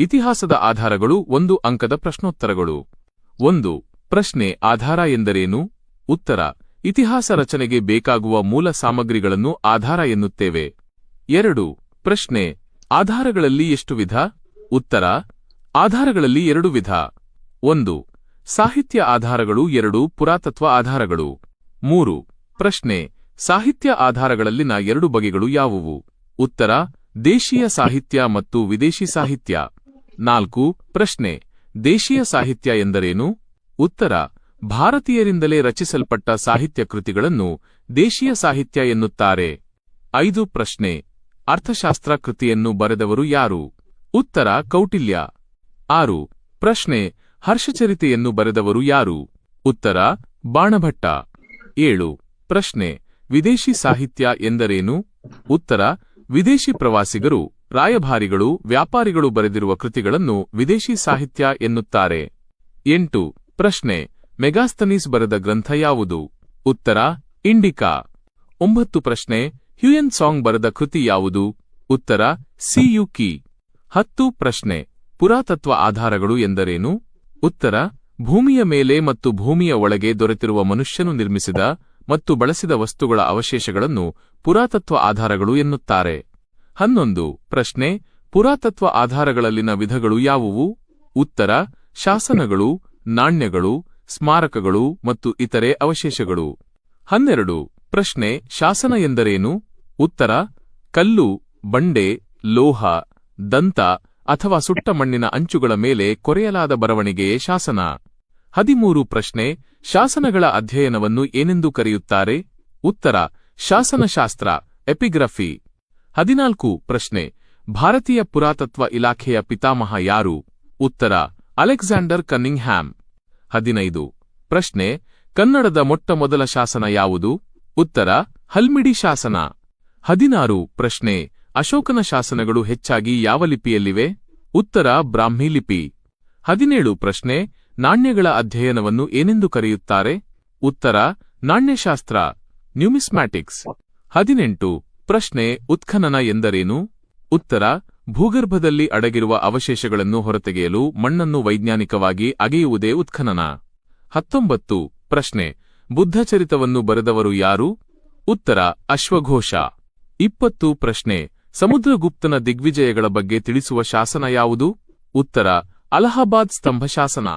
ಇತಿಹಾಸದ ಆಧಾರಗಳು ಒಂದು ಅಂಕದ ಪ್ರಶ್ನೋತ್ತರಗಳು. ಒಂದು, ಪ್ರಶ್ನೆ ಆಧಾರ ಎಂದರೇನು? ಉತ್ತರ, ಇತಿಹಾಸ ರಚನೆಗೆ ಬೇಕಾಗುವ ಮೂಲ ಸಾಮಗ್ರಿಗಳನ್ನು ಆಧಾರ ಎನ್ನುತ್ತೇವೆ. ಎರಡು, ಪ್ರಶ್ನೆ, ಆಧಾರಗಳಲ್ಲಿ ಎಷ್ಟು ವಿಧ? ಉತ್ತರ, ಆಧಾರಗಳಲ್ಲಿ ಎರಡು ವಿಧ. ಒಂದು, ಸಾಹಿತ್ಯ ಆಧಾರಗಳು ಎರಡು ಪುರಾತತ್ವ ಆಧಾರಗಳು. ಮೂರು, ಪ್ರಶ್ನೆ, ಸಾಹಿತ್ಯ ಆಧಾರಗಳಲ್ಲಿನ ಎರಡು ಬಗೆಗಳು ಯಾವುವು? ಉತ್ತರ, ದೇಶೀಯ ಸಾಹಿತ್ಯ ಮತ್ತು ವಿದೇಶಿ ಸಾಹಿತ್ಯ. ನಾಲ್ಕು, ಪ್ರಶ್ನೆ. ದೇಶೀಯ ಸಾಹಿತ್ಯ ಎಂದರೇನು? ಉತ್ತರ. ಭಾರತೀಯರಿಂದಲೇ ರಚಿಸಲ್ಪಟ್ಟ ಸಾಹಿತ್ಯ ಕೃತಿಗಳನ್ನು ದೇಶೀಯ ಸಾಹಿತ್ಯ ಎನ್ನುತ್ತಾರೆ. ಐದು, ಪ್ರಶ್ನೆ. ಅರ್ಥಶಾಸ್ತ್ರ ಕೃತಿಯನ್ನು ಬರೆದವರು ಯಾರು? ಉತ್ತರ, ಕೌಟಿಲ್ಯ. ಆರು, ಪ್ರಶ್ನೆ. ಹರ್ಷಚರಿತೆಯನ್ನು ಬರೆದವರು ಯಾರು? ಉತ್ತರ, ಬಾಣಭಟ್ಟ. ಏಳು, ಪ್ರಶ್ನೆ. ವಿದೇಶಿ ಸಾಹಿತ್ಯ ಎಂದರೇನು? ಉತ್ತರ. ವಿದೇಶಿ ಪ್ರವಾಸಿಗರು. ರಾಯಭಾರಿಗಳು, ವ್ಯಾಪಾರಿಗಳು ಬರೆದಿರುವ ಕೃತಿಗಳನ್ನು ವಿದೇಶಿ ಸಾಹಿತ್ಯ ಎನ್ನುತ್ತಾರೆ. ಎಂಟು. ಪ್ರಶ್ನೆ. ಮೆಗಾಸ್ತನೀಸ್ ಬರೆದ ಗ್ರಂಥ ಯಾವುದು? ಉತ್ತರ. ಇಂಡಿಕಾ. ಒಂಬತ್ತು ಪ್ರಶ್ನೆ. ಹ್ಯೂಯನ್ ಸಾಂಗ್ ಬರೆದ ಕೃತಿ ಯಾವುದು? ಉತ್ತರ. ಸಿಯುಕಿ ಹತ್ತು ಪ್ರಶ್ನೆ. ಪುರಾತತ್ವ ಆಧಾರಗಳು ಎಂದರೇನು? ಉತ್ತರ. ಭೂಮಿಯ ಮೇಲೆ ಮತ್ತು ಭೂಮಿಯ ಒಳಗೆ ದೊರೆತಿರುವ ಮನುಷ್ಯನು ನಿರ್ಮಿಸಿದ ಮತ್ತು ಬಳಸಿದ ವಸ್ತುಗಳ ಅವಶೇಷಗಳನ್ನು ಪುರಾತತ್ವ ಆಧಾರಗಳು ಎನ್ನುತ್ತಾರೆ. ಹನ್ನೊಂದು, ಪ್ರಶ್ನೆ, ಪುರಾತತ್ವ ಆಧಾರಗಳಲ್ಲಿನ ವಿಧಗಳು ಯಾವುವು? ಉತ್ತರ, ಶಾಸನಗಳು, ನಾಣ್ಯಗಳು, ಸ್ಮಾರಕಗಳು ಮತ್ತು ಇತರೆ ಅವಶೇಷಗಳು. ಹನ್ನೆರಡು, ಪ್ರಶ್ನೆ, ಶಾಸನ ಎಂದರೇನು? ಉತ್ತರ, ಕಲ್ಲು, ಬಂಡೆ, ಲೋಹ, ದಂತ ಅಥವಾ ಸುಟ್ಟ ಮಣ್ಣಿನ ಅಂಚುಗಳ ಮೇಲೆ ಕೊರೆಯಲಾದ ಬರವಣಿಗೆಯೇ ಶಾಸನ. ಹದಿಮೂರು, ಪ್ರಶ್ನೆ, ಶಾಸನಗಳ ಅಧ್ಯಯನವನ್ನು ಏನೆಂದು ಕರೆಯುತ್ತಾರೆ? ಉತ್ತರ, ಶಾಸನಶಾಸ್ತ್ರ, ಎಪಿಗ್ರಫಿ. ಹದಿನಾಲ್ಕು ಪ್ರಶ್ನೆ. ಭಾರತೀಯ ಪುರಾತತ್ವ ಇಲಾಖೆಯ ಪಿತಾಮಹ ಯಾರು? ಉತ್ತರ, ಅಲೆಕ್ಸಾಂಡರ್ ಕನ್ನಿಂಗ್ಹ್ಯಾಮ್. ಹದಿನೈದು ಪ್ರಶ್ನೆ. ಕನ್ನಡದ ಮೊಟ್ಟಮೊದಲ ಶಾಸನ ಯಾವುದು? ಉತ್ತರ, ಹಲ್ಮಿಡಿ ಶಾಸನ. ಹದಿನಾರು ಪ್ರಶ್ನೆ. ಅಶೋಕನ ಶಾಸನಗಳು ಹೆಚ್ಚಾಗಿ ಯಾವ ಲಿಪಿಯಲ್ಲಿವೆ? ಉತ್ತರ, ಬ್ರಾಹ್ಮಿ ಲಿಪಿ. ಹದಿನೇಳು ಪ್ರಶ್ನೆ. ನಾಣ್ಯಗಳ ಅಧ್ಯಯನವನ್ನು ಏನೆಂದು ಕರೆಯುತ್ತಾರೆ? ಉತ್ತರ, ನಾಣ್ಯಶಾಸ್ತ್ರ. ನ್ಯೂಮಿಸ್ಮ್ಯಾಟಿಕ್ಸ್. ಹದಿನೆಂಟು ಪ್ರಶ್ನೆ ಉತ್ಖನನ ಎಂದರೇನು? ಉತ್ತರ, ಭೂಗರ್ಭದಲ್ಲಿ ಅಡಗಿರುವ ಅವಶೇಷಗಳನ್ನು ಹೊರತೆಗೆಯಲು ಮಣ್ಣನ್ನು ವೈಜ್ಞಾನಿಕವಾಗಿ ಅಗೆಯುವುದೇ ಉತ್ಖನನ. ಹತ್ತೊಂಬತ್ತು, ಪ್ರಶ್ನೆ, ಬುದ್ಧಚರಿತವನ್ನು ಬರೆದವರು ಯಾರು? ಉತ್ತರ, ಅಶ್ವಘೋಷ. ಇಪ್ಪತ್ತು, ಪ್ರಶ್ನೆ, ಸಮುದ್ರಗುಪ್ತನ ದಿಗ್ವಿಜಯಗಳ ಬಗ್ಗೆ ತಿಳಿಸುವ ಶಾಸನ ಯಾವುದು? ಉತ್ತರ, ಅಲಹಾಬಾದ್ ಸ್ತಂಭ ಶಾಸನ.